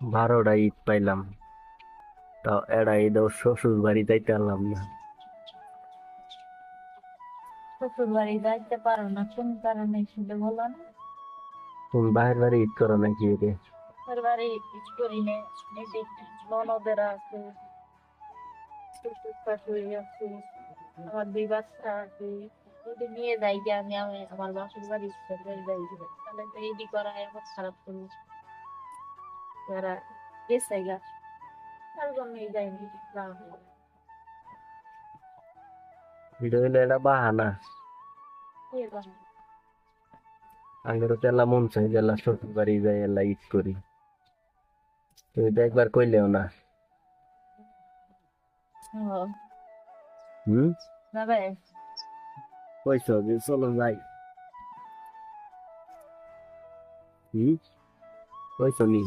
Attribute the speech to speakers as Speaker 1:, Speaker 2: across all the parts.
Speaker 1: বারোটা ঈদ পাইলাম। তাও এরা ঈদেও শ্বশুর বাড়ি যাইতে পারলাম না।
Speaker 2: শ্বশুর বাড়ি যাইতে পারো না কোন কারণে শুধু বলো না।
Speaker 1: তুমি বাহির বাড়ি ঈদ করো নাকি রে
Speaker 2: শ্বশুর বাড়ি কিছু করি না এদিক ননদের আছে শ্বশুর শাশুড়ি আছে আমার দুই বাচ্চা আছে। যদি নিয়ে যাই যে আমি আমি আমার বাসুর বাড়ি যাই। তাহলে তো করা খারাপ করব তারা গেছে গা তার জন্যই যাইনি
Speaker 1: এটা বাহানা আগেরও তেলা মন চাই জেলা শ্বশুর বাড়ি যাই এলা ঈদ করি তুমি তো একবার কইলেও না হুম
Speaker 2: যাবে
Speaker 1: যে চলো যাই হুম কইছ নি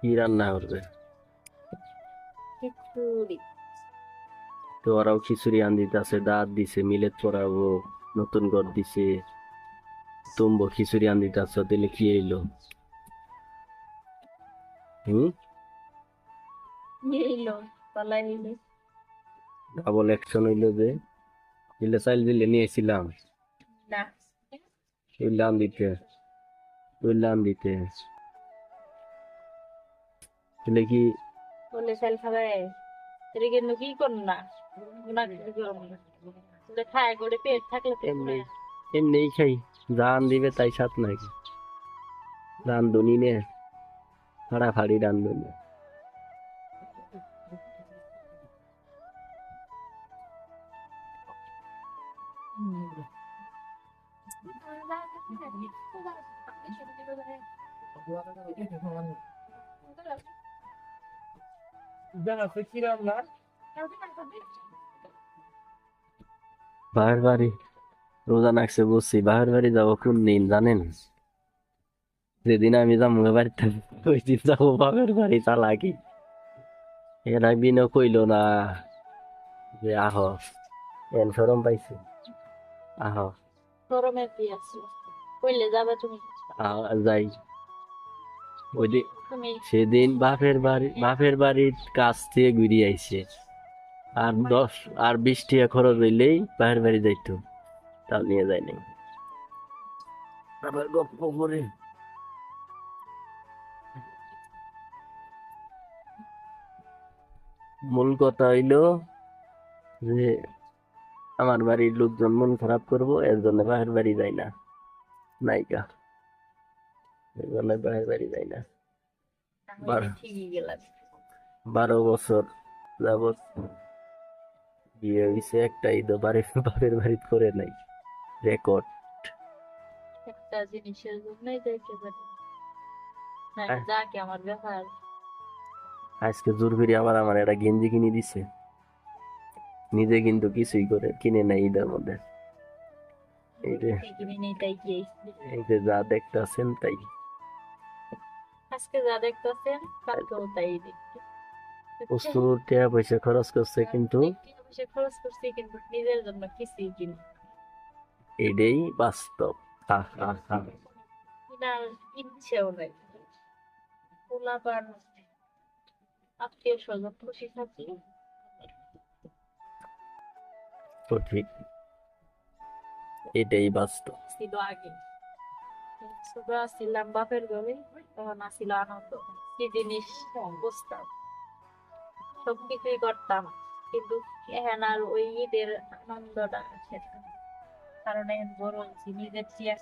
Speaker 1: কি রান্না করবে। তো ওরাও খিচুড়ি আন দিতেছে দাঁত দিছে মিলেট পরাবো নতুন ঘর দিছে। তুমবো খিচুড়ি আন দিতেছ তাহলে কি এলো হুম ডাবল অ্যাকশন হইল যে দিলে চাইল দিলে নিয়েছিলাম
Speaker 2: না।
Speaker 1: দিতে দিতে। তাহলে কি
Speaker 2: বলে সেল খাবে? এটা কিন্তু কি করুন না? খায় করে পেট থাকলে তো
Speaker 1: এমনি এমনি খাই রান দিবে তাই সাথ নাকি? রান্ধুনি নে ফাড়াফাড়ি রান্ধুনি বাহের বাড়ি রোজা নাকছে বসছি বাহের বাড়ি যাব কোন দিন জানেন যেদিন আমি যাব বাড়িতে ওই দিন যাব বাপের বাড়ি চালাকি এর একদিনও কইলো না যে আহ এন সরম পাইছে আহ
Speaker 2: গরমে কি আছে কইলে যাবে তুমি
Speaker 1: আহ, যাই ওই সেদিন বাপের বাড়ি বাপের বাড়ির কাছ থেকে ঘুরে আইসে আর দশ আর বিশ টাকা খরচ হইলেই বাপের বাড়ি যাইতো। তাও নিয়ে যায় নাই। আবার গপ্প করে। মূল কথা হইল যে আমার বাড়ির লোকজন মন খারাপ করব এর জন্য বাপের বাড়ি যায় না। নায়িকা। বাড়ি না বারো। বছর যাবৎ বিয়ে হয়েছে একটা ঈদ বাড়ি বাপের বাড়ি করে নাই। রেকর্ড
Speaker 2: একটা জিনিসের জন্যই যাইতে পারি। যাকে আমার ব্যাপার।
Speaker 1: আজকে জোর করে আবার আমার একটা গেঞ্জি কিনে দিছে। নিজে কিন্তু কিছুই করে কিনে নাই ঈদের মধ্যে। এই যে যা দেখতেছেন তাই।
Speaker 2: আজকে যা দেখতেছেন কালকেও তাই দেখতে
Speaker 1: প্রচুর টাকা পয়সা খরচ করছে কিন্তু
Speaker 2: সে খরচ করছি কিন্তু নিজের জন্য কিছুই কিনি
Speaker 1: এটাই বাস্তব। হা হা হা।
Speaker 2: কিনার ইচ্ছেও নাই। পোলাপান আত্মীয় স্বজন খুশি থাকি
Speaker 1: এটাই বাস্তব।
Speaker 2: ছিল আগে। ছোট আসছিলাম বাপের ঘরে তখন আসিল আনন্দ। কি জিনিস, বুঝতাম। সব কিছুই করতাম, কিন্তু এখন আর ওই ঈদের আনন্দটা আসে কারণ এখন বড় হয়েছি নিজের চেয়ার